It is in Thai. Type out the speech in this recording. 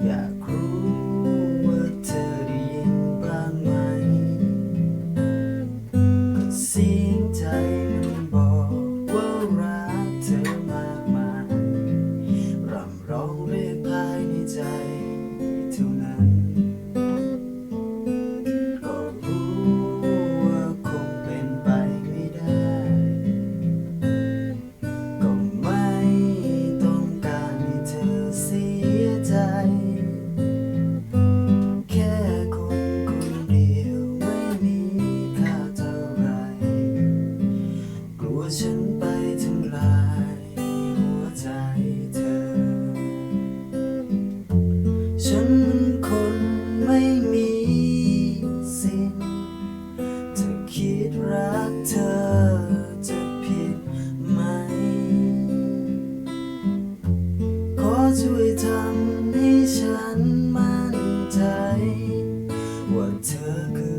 Yeah. ฉันไปทำลายหัวใจเธอ ฉันมันคนไม่มีสิทธิ์จะคิดรักเธอจะผิดไหม ขอช่วยทำให้ฉันมั่นใจ ว่าเธอคือ